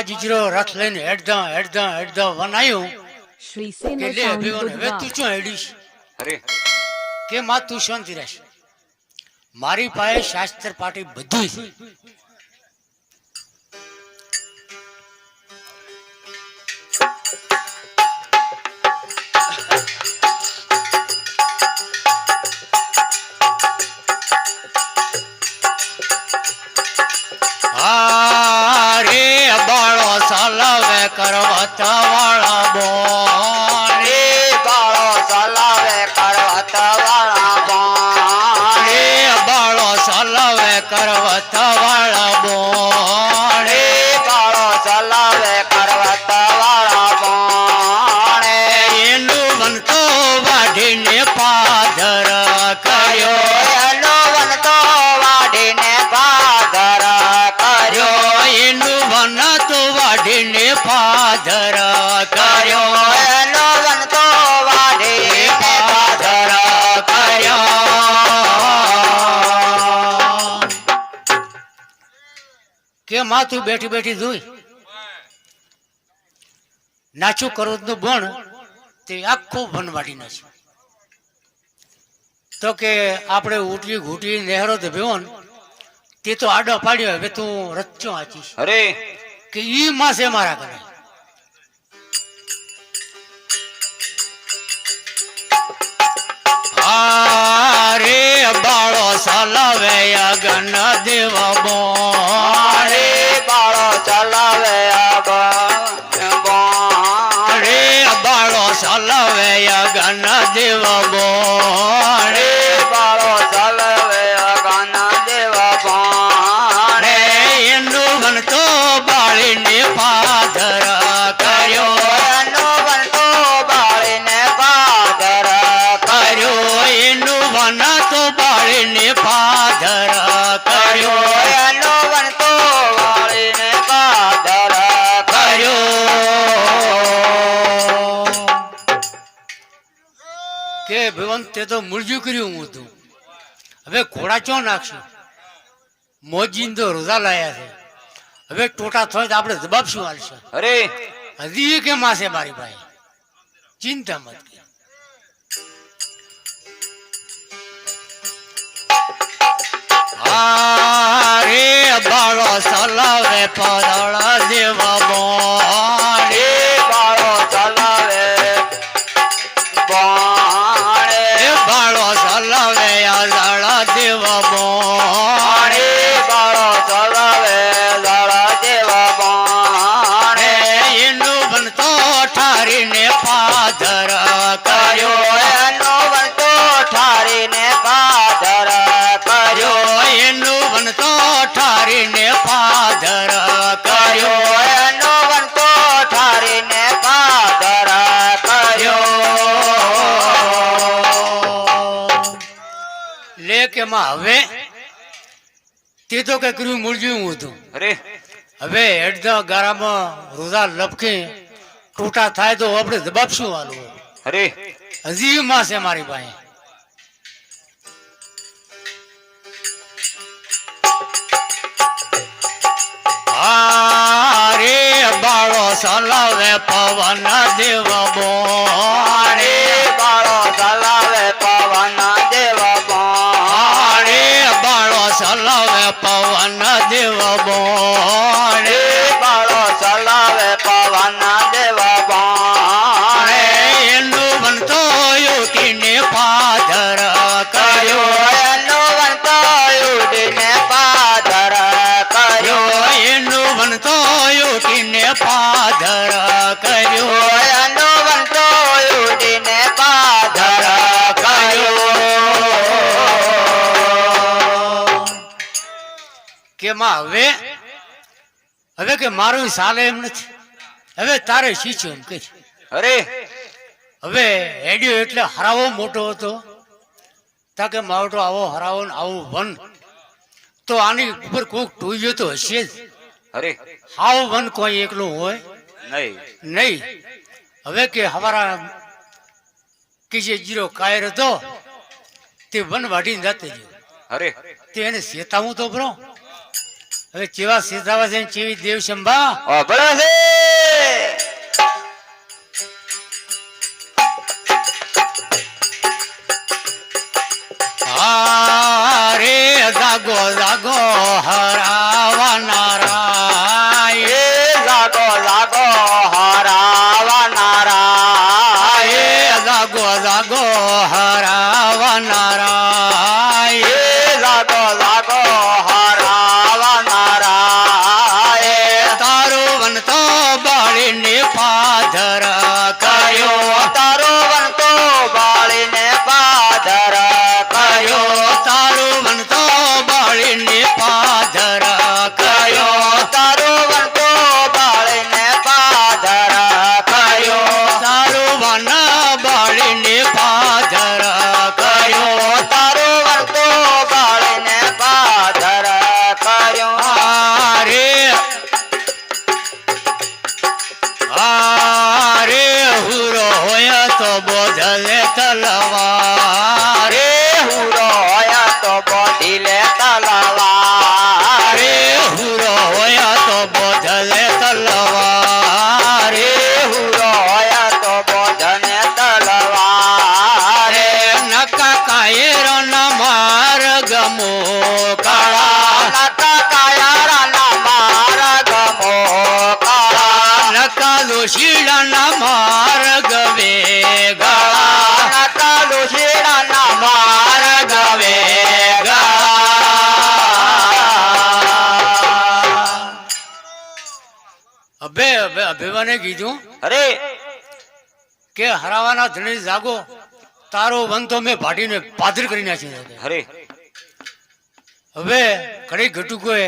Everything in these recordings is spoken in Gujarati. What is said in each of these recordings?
આ જીજરો રથ લઈને હેડધા હેડધા હેડધા વનાયું. શ્રી કે સેના લે હવે તું શું હેડીશ અરે. કે માં તું શાંતિ રહેશ. મારી પાસે શાસ્ત્ર પાટી બધું કરવત વાળા બોલે. બાળો ચલાવે કરવત વાળા હે બાળો ચલાવે કરવત વાળા બોલે કે માથું બેઠી બેઠી જોઈ? નાચું કરો નું બણ તે આખું વનવાડી નાખ્યું તો કે આપણે ઉઠી ઘૂટી નહેરો તો ભેવો ને તે તો આડો પાડ્યો હવે તું રચ્યો આચીશ. અરે. કે ઈ માસે મારા કરે હારે બાળો સલવે અગન દેવ બોરે અરે કે તે તો મુરજ્યું કર્યું હું તું. હવે ઘોડા ચો નાખશું? મોજીન તો રોજા લાયા છે. હવે ટોટા થાય તો આપણે જવાબ શું હાલશે? અરે! હજી કેમ આશે મારી ભાઈ ચિંતા મત કર. હારે બાળો સલાવે પદળ દેવા બોલે કે માં હવે તે તો કે કર્યું મૂળજ્યું હતું. અરે. હવે હેડ ગારામાં રોજા લપકી ટૂટા થાય તો આપણે જવાબ શું હાલવું અરે. હજી માં છે મારી પાસે. રે બાળો સલાવે પવન દેવ બોરે દેવ હવે કે મારું સાલે એમ નથી. હવે તારે શીખ્યો એમ કહી. અરે. હવે હેડિયો એટલે હરાવો મોટો હતો. તાકે માવટો આવો હરાવો ને આવું વન. તો આની ઉપર કોઈક ટોઈ તો હશે જ. અરે. હાવ વન કોઈ એકલું હોય. નહીં. નહીં. હવે કે હવારા કે જે જીરો કાયર હતો તે વન વાઢીને જાતે રહ્યો અરે. તે એને સેતાવું તો બરો હવે કેવા સીતાવા છે ચેવી દેવ શંભા? ઓભળે છે! હારે જાગો જાગો હરાવાના અભિમાને કીધું અરે! કે હરાવાના ધણી જાગો તારો વન તો મેં ભાટીને પાદર કરી નાખ્યો અરે! હવે ઘડી ઘટુકોએ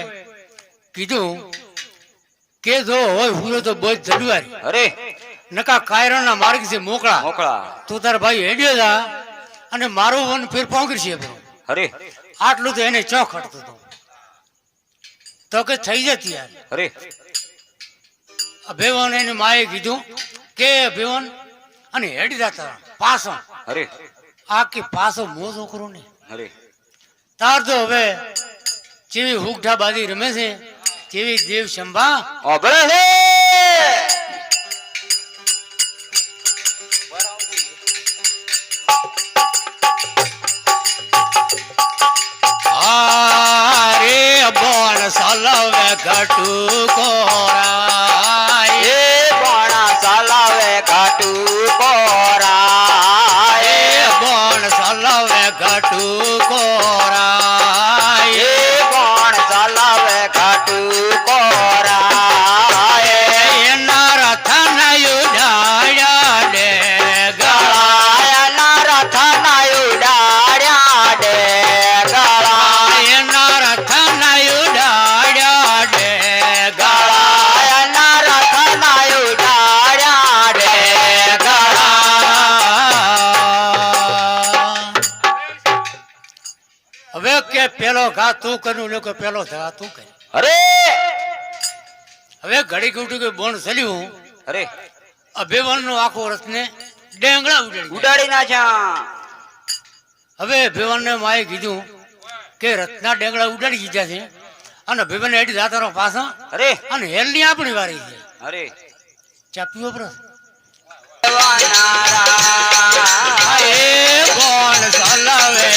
કીધું કે જો હોય હું તો બહુ જડવારી. અરે! નકા કાયરાના માર્ગ છે મોકળા. મોકળા. તું તાર ભાઈ હેડ્યો જા અને મારું વન ફેર પોંગરી છે. અરે! આટલું તો એને ચોક હટતો હતો. તો કે થઈ જતી યાર. અરે! અભેવન એની માએ કીધું કે અભેવન અને હેડી પાછો અરે. આ કે પાછો મો છોકરો ને. અરે. તાર તો હવે જેવી હુકઠા બાજી રમે છે તેવી દેવ શંભા ઓબળે સલવે ઘટુ તું કર્યું ને કે પેલો ઘા તું કરી અરે! હવે ઘડી ઉઠ્યું કે બોણ ચલ્યું અરે! અભિમાન નો આખો રથને ડેંગડા ઉડાડી ઉડાડી નાખ્યા. હવે અભિમાન ને માએ કીધું કે રથના ડેંગળા ઉડાડી દીધા છે અને અભિમાન હેડી જાતા રહો પાછા અરે! અને હેલની આપણી વારી છે. અરે! ચાપ્યું પર દેવાનારા. એ બોણ ચલાવે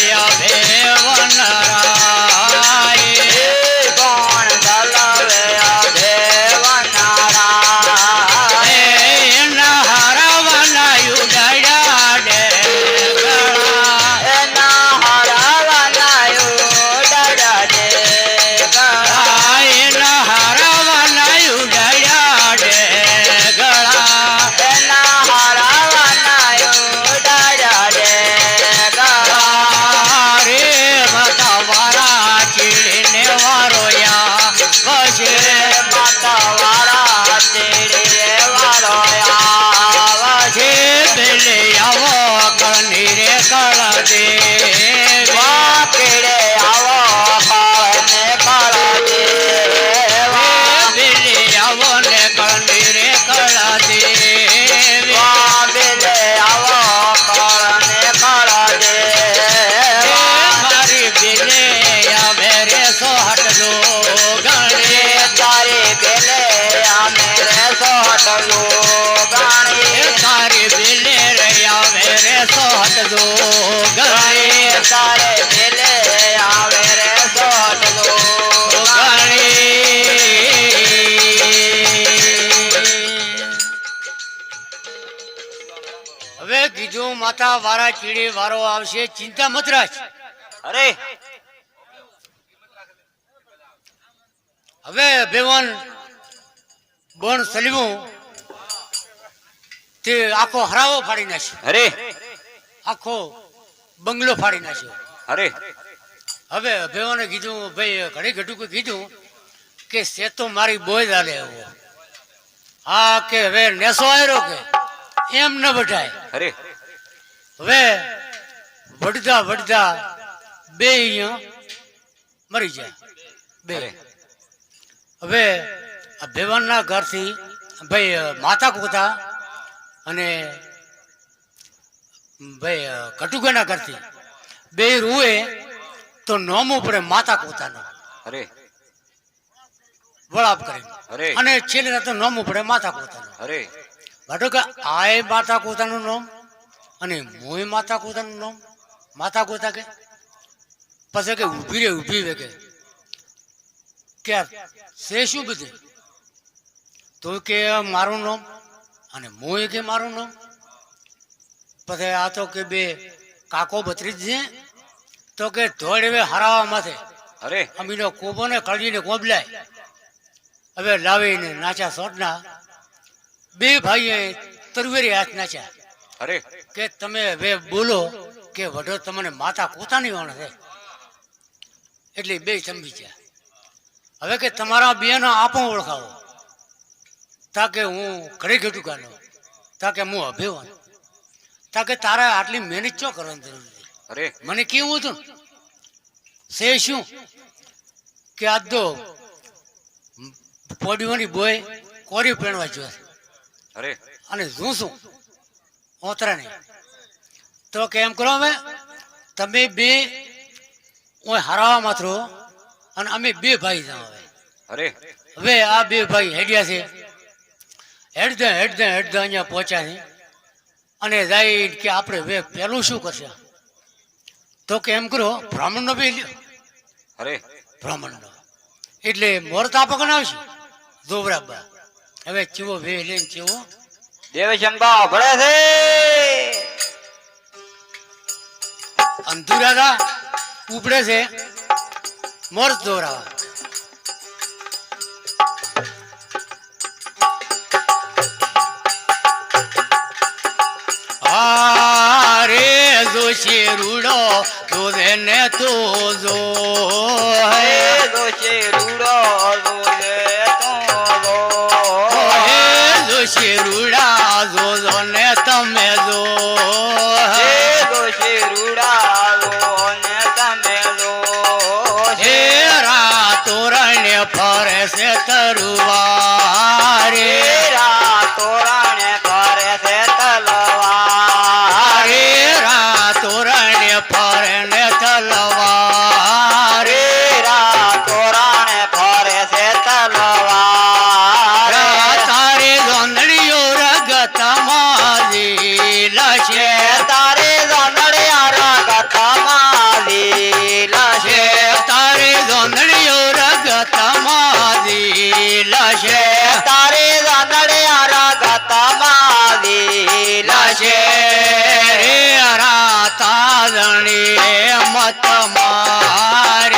ગણી તારે પેલે આવે રે સોટલો. હવે કીધું માતા વારા ચીડી વારો આવશે. ચિંતા મત રાખ. અરે. હવે ભેવન બણ સલીમું તે આખો હરાવો ફાડી નાખશે. અરે. આખો બંગલો ફાડી નાખ્યો. અરે. હવે ભેવાને કીધું ભાઈ ઘડી ઘટું કીધું કે સે તો મારી બોય ચાલે એવો હા. કે હવે નેસો આવ્યો કે એમ ન બટાય અરે. હવે વડતા વડતા બે અહીંયા મરી જાય. બે. હવે આ ભેવાનના ઘરથી ભાઈ માતા કુતા અને ભાઈ કટુકાના ઘરથી. બે રૂએ તો નોમું પડે માતા કુતાનો અરે. વળાપ કરી અરે. અને છેલ્લે તો નોમું પડે માતા કુતાનો અરે. વાટો કે આય માતા કોતાનું નામ અને મોય માતા કોતાનું નામ? માતા કોતા કે? પછી કે ઊભી રે ઊભી રે કે. ક્યાં છે શું બધું? તો કે મારું નામ અને મોય કે મારું નામ? પછી આ તો કે બે કાકો બત્રીજ છે તો કે ધોળ હવે હરાવા માથે. અરે. અમીનો કોબોને કળીને કોબલાય હવે લાવીને નાચા સોટના બે ભાઈએ તરવેરી હાથ નાચ્યા. અરે. કે તમે હવે બોલો કે વઢો તમને માતા પોતાની વણ છે. એટલે બે ચંબી ગયા હવે કે તમારા બેનો આપો ઓળખાવો. તાકે હું ઘરે ઘટું કાનો તાકે હું અભિવાન. તા કે તારે આટલી મહેનત ચો કરવાની જરૂર છે? અરે. મને કેવું હતું? સે શું? કે આજ તો પોડીઓની બોય કોરી પહેણવા જોઈએ અરે. અને શું શું? ઓતરા નહીં. તો કે એમ કરો હવે તમે બે હું હરાવા માત્રો અને અમે બે ભાઈ જાઓ હવે. અરે. હવે આ બે ભાઈ હેડ્યા છે. હેડ દે હેડ દે હેડ દે અહીંયા પહોંચ્યા છે. અને જાય કે આપણે વે પેલું શું કરશે? તો કે એમ કરો બ્રાહ્મણનો બે અરે. બ્રાહ્મણનો. એટલે મોર તાપક આવશે દોબરાબા હવે ચીવો વે લઈને ચીવો. દેવશંબા ભળે છે. અંધુરાદા ઉપડે છે. મોર દોરાવા. હારે જોશી રૂડો દોધે ને તો જો. હે દોષે રૂડો દોષે તો હે જોશી જો જો ને તમે જો. હે દોષે રૂડા જો ને તમે જો. હે રાતો રણે ફરે છે તરુવારે દણી મત મારે.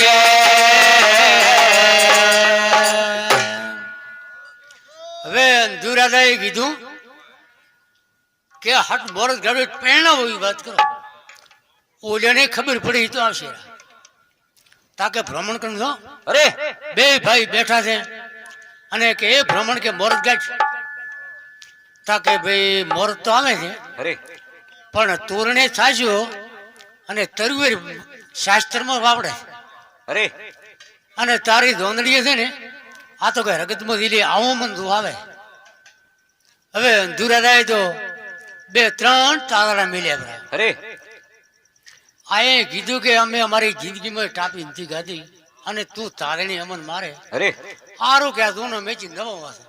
છે હવે અંધુરાજાએ કીધું કે હટ બોરસ ગાડો પ્રેરણા હોય વાત કરો. ઓલિયાને ખબર પડી તો આવશે. તાકે ભ્રમણ કરું છો અરે! બે ભાઈ બેઠા છે અને કે એ ભ્રમણ કે મોરત ગાઢ તાકે ભાઈ મોરત તો આવે છે. અરે! પણ તોરણે સાજ્યો અને તરવેર શાસ્ત્રમાં વાવડે. અરે અને તારી ધોંધડીએ છે ને આ તો કઈ રગતમાં દીલી આવું મન આવે. હવે અંધુરાદાએ તો બે ત્રણ તારા મિલ્યા ભરા અરે આ એ કીધું કે અમે અમારી જિંદગીમાં ટાપી નથી ગાધી અને તું તારણી અમન મારે. અરે. આરો કે આ ને મેચી નવો વાસે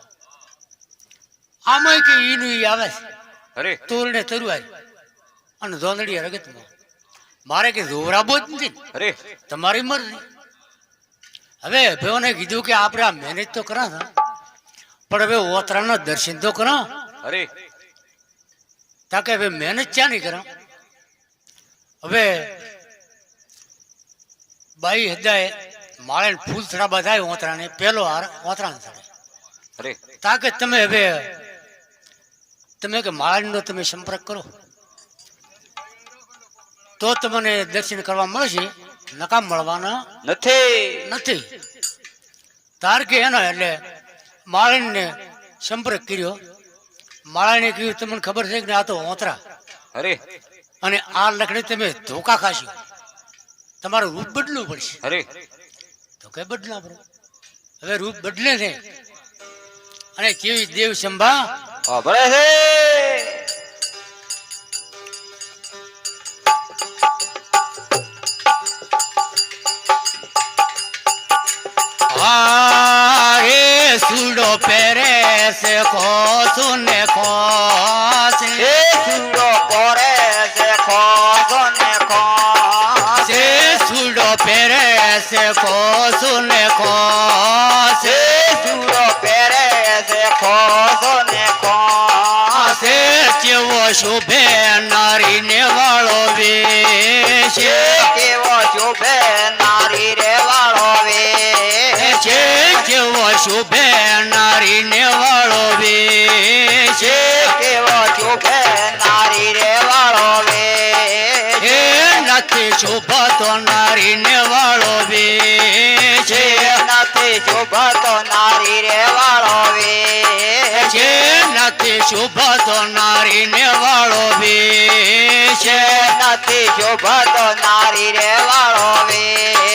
આમાં કે ઈનું ઈ આવે અરે અરે. તોરણે તરવાય. અને ધોંદડીએ રગતમાં. મારે કે રોવરાબો જ નથી અરે. તમારી મરજી. હવે ભાઈઓને કીધું કે આપણે આ મહેનત તો કરા પણ હવે ઓતરાના દર્શન તો કરા. અરે. તાકે હવે મહેનત ક્યાં નહીં કરા? હવે બાઈ હદાય માળે ફૂલ થડાબા થાય ઓતરાને પેલો હાર ઓતરાને થડે અરે. તાકે તમે હવે તમે કે માળાનો તમે સંપર્ક કરો. તો તમને દર્શન કરવા મળશે. નકામ મળવાના નથી. નથી. તારકે એનો એટલે માળીને સંપર્ક કર્યો. માળાને કહ્યું તમને ખબર છે કે આ તો ઓતરા અરે. અને આ લખણી તમે ધોકા ખાશો. તમારું રૂપ બદલવું પડશે. અરે. તો કઈ બદલા પડે હવે રૂપ બદલે છે. અને કેવી દેવ સંભા? ભરે છે. છે ખોસુ સુરો પહેરે છે ખોસો ને ખોસ કેવો શુભે નારીને વાળો વેશે કેવો શુભે નારી રે વાળો વે છે કેવો શુભે નારીને વાળો વેશે કેવો શુભે નારી રે વાળો વે નથી શુભ તો નારીને શુભ તો નારીને વાળો વેશ. નથી શોભા તો નારી રે વાળો વે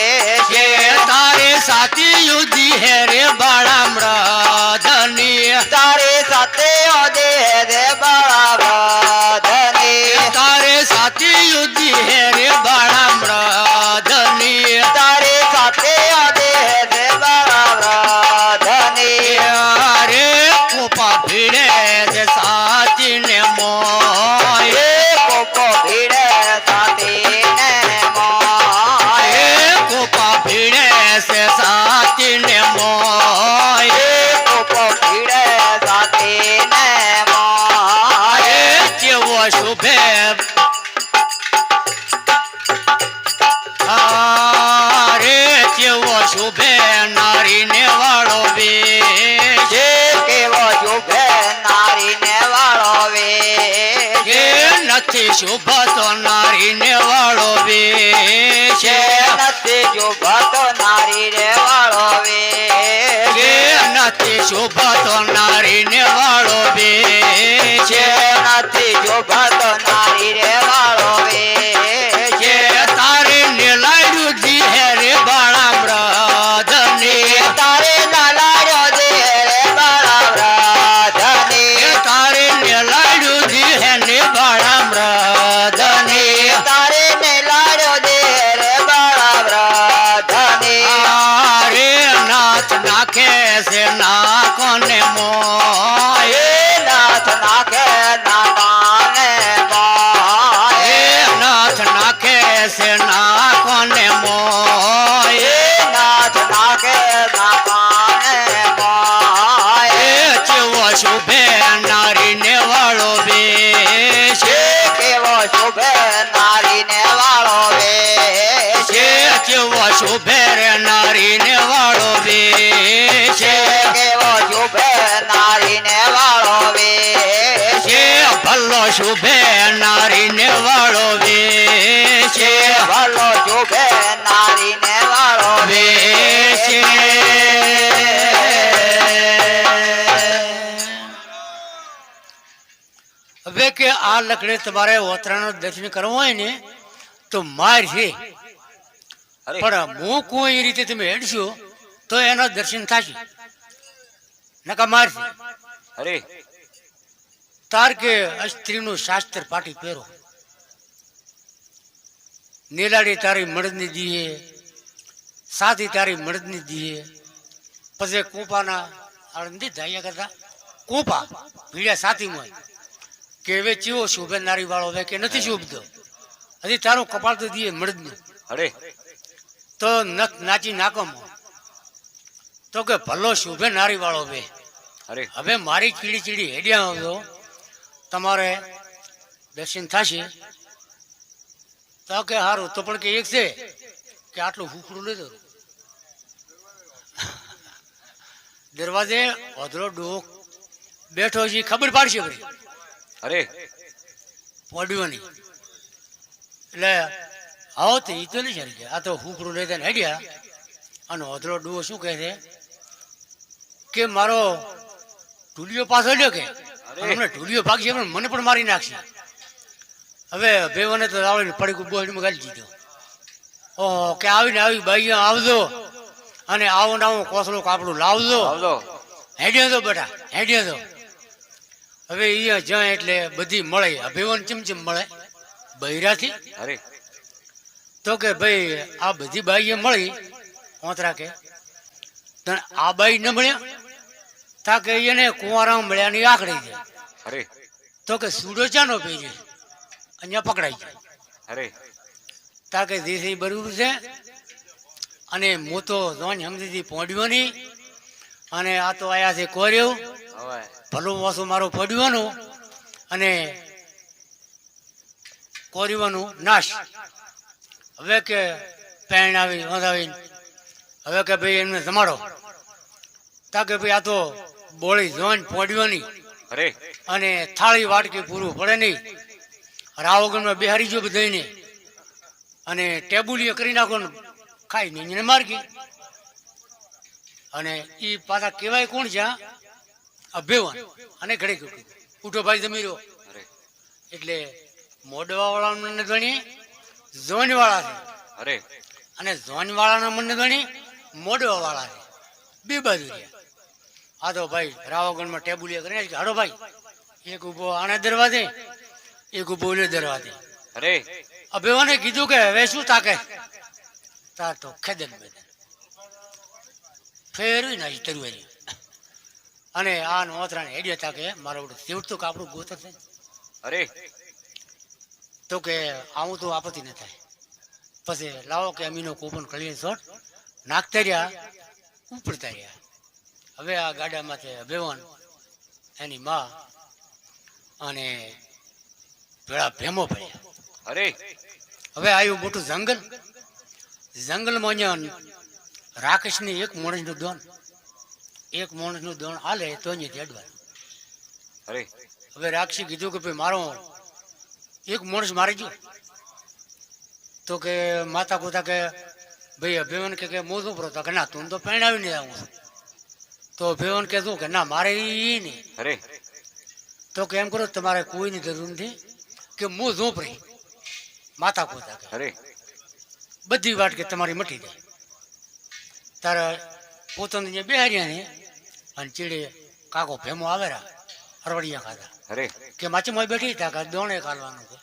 નથી શોભા તો નારીને વાળો વે છે નથી શોભા તો નારી ને વાળો વે નથી શોભા તો નારીને વાળો વે છે નથી શોભા તો નારી રે વાળો વે શોભે નારીને વાળો છે ભલો શુભે નારીને વાળો વે છે હવે કે આ લકડે તમારે ઓતરાનો દર્શન કરવો હોય ને તો માર છે પણ હું કોઈ રીતે તમે હેડશો તો એના દર્શન થશે. નકા મારશે. અરે. તાર કે સ્ત્રીનું શાસ્ત્ર પાટી પહેરો. નીલાડી તારી મળદની દીએ સાથી તારી મળદની દીએ. પછી કૂપાના આળંદી ધાયા કરતા કોપા ભીડ્યા સાથીમાં કે હવે ચીવો શોભે નારી વાળો હવે કે નથી શોભતો? હજી તારું કપાળ તો દીએ મળદનું અરે તો નથ નાચી નાખો તો કે ભલો શોભે નારી વાળો હવે. અરે હવે મારી ચીડી ચીડી હેડ્યા આવજો તમારે દર્શન થશે? તો કે સારું તો પણ કે એક છે કે આટલું હુકડું નહીં ધરું. દરવાજે અધરો ડોક બેઠો છે ખબર પાડશે ભાઈ. અરે. પોડવાની એટલે આવો તો એ તો નહીં સારી ગયા. આ તો હુકડું લેતા ને ગયા અને અધરો ડુઓ શું કહે છે? કે મારો ઢુલિયો પાછો લ્યો કે? હમણાં ઢોલિયો ભાગશે પણ મને પણ મારી નાખશે. હવે ભેવાને તો રાવળીને પડી બોડીમાં ગાલી દીધો. ઓહો કે આવીને આવી બાઈ આવજો. અને આવો ને આવો કોસલો કાપડું લાવજો. આવજો હેડ્યો તો બેટા હેડ્યો તો હવે અહીંયા જ્યાં એટલે બધી મળે અભિવન ચમચમ મળે? બૈરાથી? અરે. તો કે ભાઈ આ બધી બાઈએ મળી ઓતરા કે. આ બાઈ ન મળ્યા? તા કે એને કુંવારા મળ્યા ની આકડી છે અરે. તો કે સુડો ચાનો પહેરી અહીંયા પકડાઈ જાય અરે. તા કે દેશી બરોબર છે. અને મોતો જોન સમજીથી પોડ્યોની અને આ તો આયા છે કોર્યો. હવે. ભલું વાસું મારું પડ્યોનું અને કોર્યવાનું નાશ. હવે કે પેણ આવી વધાવી હવે કે ભાઈ એમને જમાડો. તા કે ભાઈ આ તો બોળી જોન પોડ્યોની અરે. અને થાળી વાટકી પૂરું પડે નહીં. રાવગણમાં બિહારી જો દઈને અને ટેબુલીએ કરી નાખો ને ખાઈ નહીં મારગી અને એ પાછા કહેવાય કોણ છે? અભેવન. અને ઘડી ગયું ઉઠો ભાઈ જમીરો રહ્યો. એટલે મોડવા વાળા મને ગણી ઝોન વાળા છે. અરે. અને ઝોન વાળાના મને ગણી મોડવા વાળા છે. બે બાજુ છે આ તો ભાઈ રાવગણમાં ટેબુલિયા કરીને કે હાડો ભાઈ એક ઊભો આને દરવાજે એક ઊભો ઓલે દરવાજે. અરે. અભેવાને કીધું કે હવે શું તાકે તાર તો ખેદન બેદન. ફેરવી નાખી તરવાજી અને આ નોતરાને હેડ્યા તાકે મારો બધું તો કાપડું ગોતર છે. અરે. તો કે આવું તો આપત્તિ ન થાય. પછી લાવો કે અમીનો કૂપન કળીએ શોટ. નાખતા રહ્યા ઉપડતા રહ્યા. હવે આ ગાડામાંથી અભેવન એની માં અને પેલા ભેમો પડ્યા. અરે! હવે આવ્યું મોટું જંગલ. જંગલમાં રાકેશ રાકેશની એક માણસનું દોન. એક માણસનું દોણ હાલે તો અહીંયા તેડવાનું અરે! હવે રાક્ષી કીધું કે ભાઈ મારો એક માણસ મારી ગયો. તો કે માતા પોતા કે ભાઈ અભિમાન કે કે મોં શું તો કે ના તું તો પહેણાવી નહીં આવું છું. તો ભેવન કે શું કે ના મારે ઈ નહીં. અરે. તો કે એમ કરો તમારે કોઈની જરૂર નથી કે હું ઝોપડી માતા પોતા અરે. બધી વાત કે તમારી મટી જાય. તારે પોતાને બેહાર્યા ને અને ચીડે કાકો ભેમો આવેરા હરવડિયા ખાધા. અરે. કે માચીમાં બેઠી હતા કે દોણે કાઢવાનું છે.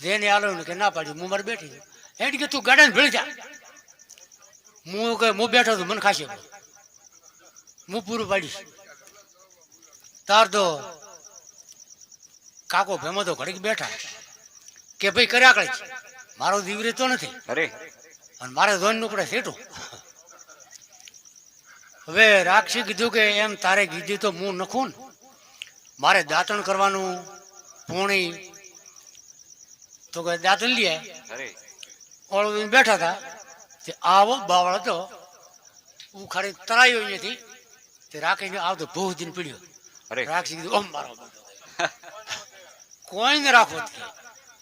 જેને આલો ને કે ના પાડી હું મારે બેઠી છું. કે તું ગાડા ભેળ જા. હું કે હું બેઠો છું મને ખાશે હું પૂરું પાડીશ તાર તો કાકો ભેમો તો ઘડીક બેઠા કે ભાઈ કર્યા કરે મારો દીવરે તો નથી. અરે. અને મારે ધોન નુકડે સેટું હવે રાક્ષી કીધું કે એમ તારે કીધું તો હું નખું ને. મારે દાંતણ કરવાનું પૂણી. તો કે દાંતણ લે. ઓળવીને બેઠા હતા. તે આવો બાવળ હતો. ઉખાડી તરાયો અહીંયાથી. તે રાખીને આવતો બહુ દિન પીડ્યો. અરે. રાખી કીધું ઓમ મારો કોઈને રાખો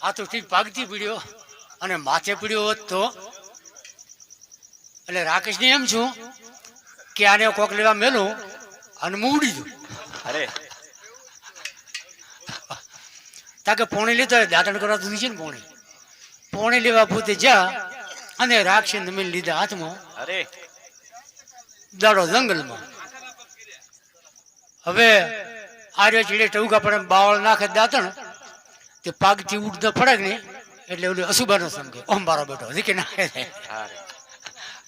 આ તો ઠીક પાગતી પીડ્યો. અને માથે પીડ્યો હોત તો? એટલે રાકેશને એમ છું કે આને કોક લેવા મેલું અને હું ઉડી દઉં અરે. તાકે પોણી લીધો દાંતણ કરવા તો છે ને પોણી. પોણી લેવા પોતે જા અને રાક્ષસ નમીન લીધા હાથમાં. અરે. દાડો જંગલમાં. હવે આર્ય ચીડે ટવકા પડે બાવળ નાખે દાંતણ. તે પાગથી ઉઠતા ફડક ને એટલે ઓલું અશુભાનો સમજે ઓમ બારો બેઠો. હજી કે નાખે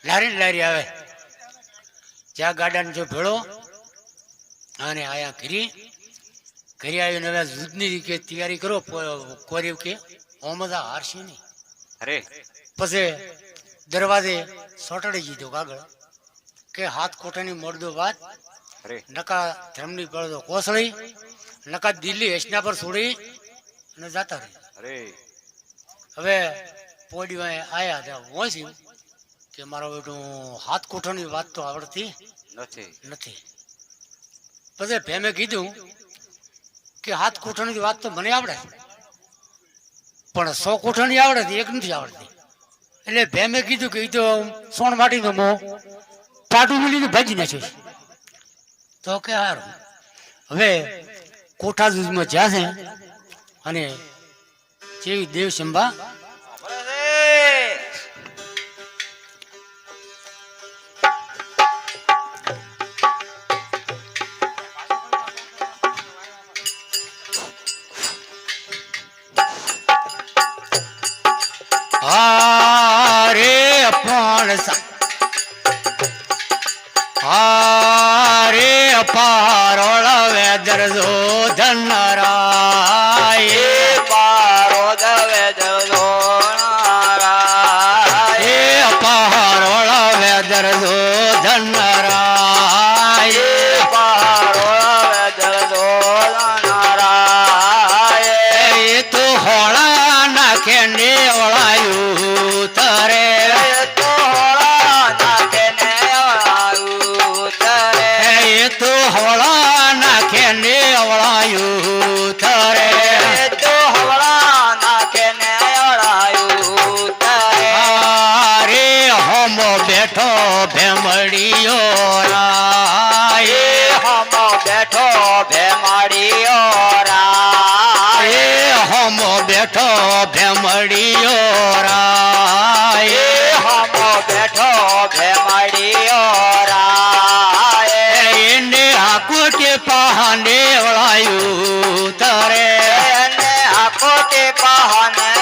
લારી ને લારી આવે. જ્યાં ગાડાને જો ભેળો અને આયા ઘરી. ઘરે આવીને હવે દૂધની કે તૈયારી કરો કોરી કે. ઓમદા હારશે નહીં. અરે. પછી દરવાજે સોટડી દીધો કાગળ. કે હાથ કોટાની મળદો વાત નકા ધર્મની પડદો કોસળી નકા દિલ્હી હેસના પર છોડી અને જતા રહી. હવે પોડીમાં આયા ત્યાં વાંચ્યું કે મારો બેટું હાથ કોઠાની વાત તો આવડતી નથી. નથી. પછી ભેમે કીધું કે હાથ કોઠાની વાત તો મને આવડે. પણ સો કોઠાની આવડે એક નથી આવડતી. એટલે ભેમે કીધું કે એ તો સોણ માટીનો મો પાટું મિલીને ભાજી નાખ્યું છે. તો કે સારું હવે કોઠા દૂધમાં જ્યાં છે અને જેવી દેવ હારે પણ સા- વેદર જો ધનરાય પારો દવે જલોણારાય એ પારોળ વેદર જો બેઠો ભેમાડીઓ રાય. એ હોમો બેઠો ભેમડીયો રાય. હમ બેઠો ભેમાડીઓ રાય. એને હાકોટે પહાને વળાયું તરે. એને આકોટે પહાને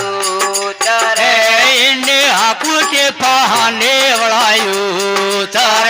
ઉતરે એને હાકોટે પહાને વળાયું તારે.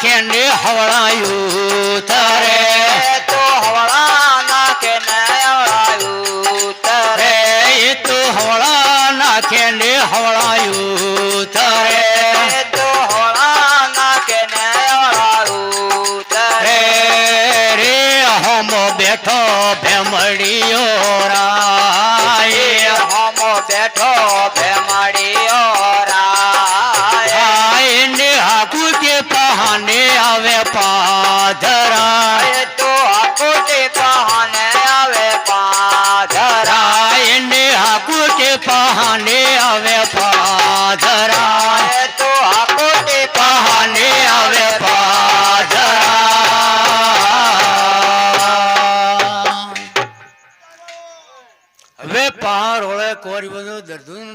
એવળા હવળાના કેને હવળાયું તારે. તો હવળાના કેને હવળાયું તારે और वो दर्दून